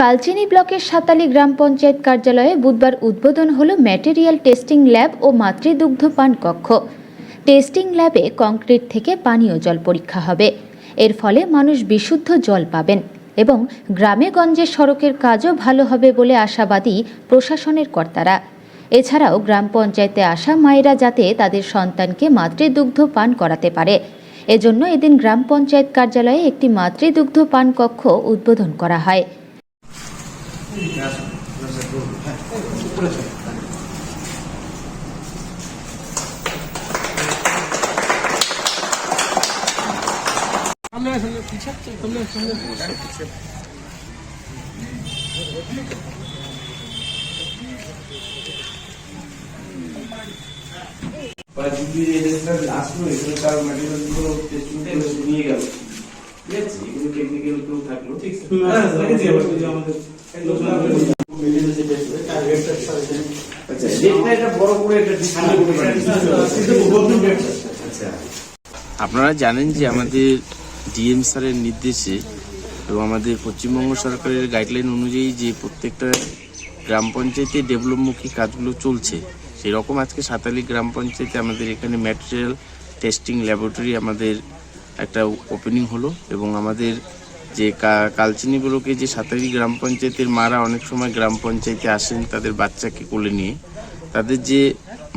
কালচিনি ব্লকের সাতালি গ্রাম পঞ্চায়েত কার্যালয়ে বুধবার উদ্বোধন হল ম্যাটেরিয়াল টেস্টিং ল্যাব ও মাতৃদুগ্ধ পান কক্ষ। টেস্টিং ল্যাবে কংক্রিট থেকে পানীয় জল পরীক্ষা হবে। এর ফলে মানুষ বিশুদ্ধ জল পাবেন এবং গ্রামে গঞ্জে সড়কের কাজও ভালো হবে বলে আশাবাদী প্রশাসনের কর্তারা। এছাড়াও গ্রাম পঞ্চায়েতে আসা মায়েরা যাতে তাদের সন্তানকে মাতৃদুগ্ধ পান করাতে পারে। এজন্য এদিন গ্রাম পঞ্চায়েত কার্যালয়ে একটি মাতৃদুগ্ধ পান কক্ষ উদ্বোধন করা হয়। বা যদি এজেন্টটা আসলো এগুলো তার ম্যাটেরিয়ালগুলো করে নিয়ে গেল ঠিক আছে এগুলো টেকনিক্যাল কেউ থাকল ঠিক আছে হ্যাঁ, রেখেছি আবার ওই যে আমাদের আচ্ছা এটা বড় করে একটা ডিসপ্লে করতে পারেন আচ্ছা আপনারা জানেন যে আমাদের ডিএম স্যারের নির্দেশে এবং আমাদের পশ্চিমবঙ্গ সরকারের গাইডলাইন অনুযায়ী যে প্রত্যেকটা গ্রাম পঞ্চায়েতে ডেভেলপমুখী কাজগুলো চলছে সেই রকম আজকে সাতালি গ্রাম পঞ্চায়েতে আমাদের এখানে ম্যাটেরিয়াল টেস্টিং ল্যাবরেটরি আমাদের একটা ওপেনিং হলো এবং আমাদের যে কালচিনি ব্লকে যে সাতালি গ্রাম পঞ্চায়েতের মারা অনেক সময় গ্রাম পঞ্চায়েতে আসেন তাদের বাচ্চাকে কোলে নিয়ে, তাদের যে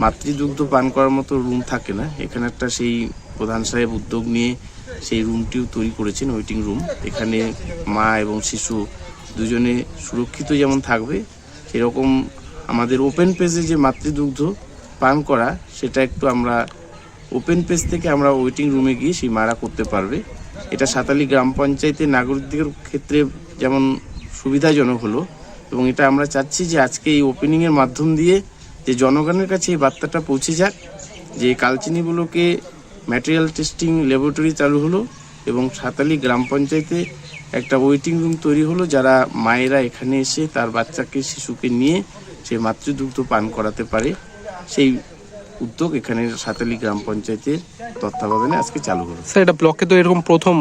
মাতৃদুগ্ধ পান করার মতো রুম থাকে না, এখানে একটা সেই প্রধান সাহেব উদ্যোগ নিয়ে সেই রুমটিও তৈরি করেছেন ওয়েটিং রুম এখানে মা এবং শিশু দুজনে সুরক্ষিত যেমন থাকবে, সেরকম আমাদের ওপেন পেজে যে মাতৃদুগ্ধ পান করা, সেটা একটু আমরা ওপেন পেজ থেকে আমরা ওয়েটিং রুমে গিয়ে সেই মারা করতে পারবে। এটা সাতালি গ্রাম পঞ্চায়েতের নাগরিকদের ক্ষেত্রে যেমন সুবিধাজনক হলো, এবং এটা আমরা চাচ্ছি যে আজকে এই ওপেনিংয়ের মাধ্যম দিয়ে যে জনগণের কাছে এই বার্তাটা পৌঁছে যাক, যে কালচিনিগুলোকে ম্যাটেরিয়াল টেস্টিং ল্যাবরেটরি চালু হলো, এবং সাতালি গ্রাম পঞ্চায়েতে একটা ওয়েটিং রুম তৈরি হলো, যারা মায়েরা এখানে এসে তার বাচ্চাকে, শিশুকে নিয়ে সে মাতৃদুগ্ধ পান করাতে পারে। সেই উদ্যোগ এখানে সাতালি গ্রাম পঞ্চায়েতের তত্ত্বাবধানে আজকে চালু হলো স্যার এটা ব্লকে তো এরকম প্রথম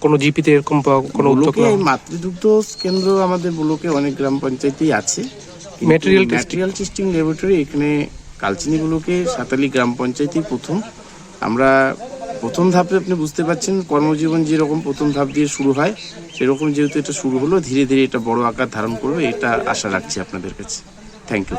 কোনো জিপিতে এরকম কোনো উদ্যোগ ব্লকে মাতৃদুগ্ধ কেন্দ্র আমাদের ব্লকে অনেক গ্রাম পঞ্চায়েতেই আছে। testing- ম্যাটেরিয়াল টেস্টিং ল্যাবরেটরি এখানে কালচিনি কালচিনিগুলোকে সাতালি গ্রাম পঞ্চায়েতই প্রথম। আমরা প্রথম ধাপে আপনি বুঝতে পারছেন কর্মজীবন যেরকম প্রথম ধাপ দিয়ে শুরু হয় সেরকম যেহেতু এটা শুরু হলো ধীরে ধীরে এটা বড় আকার ধারণ করবে এটা আশা রাখছি আপনাদের কাছে। Thank you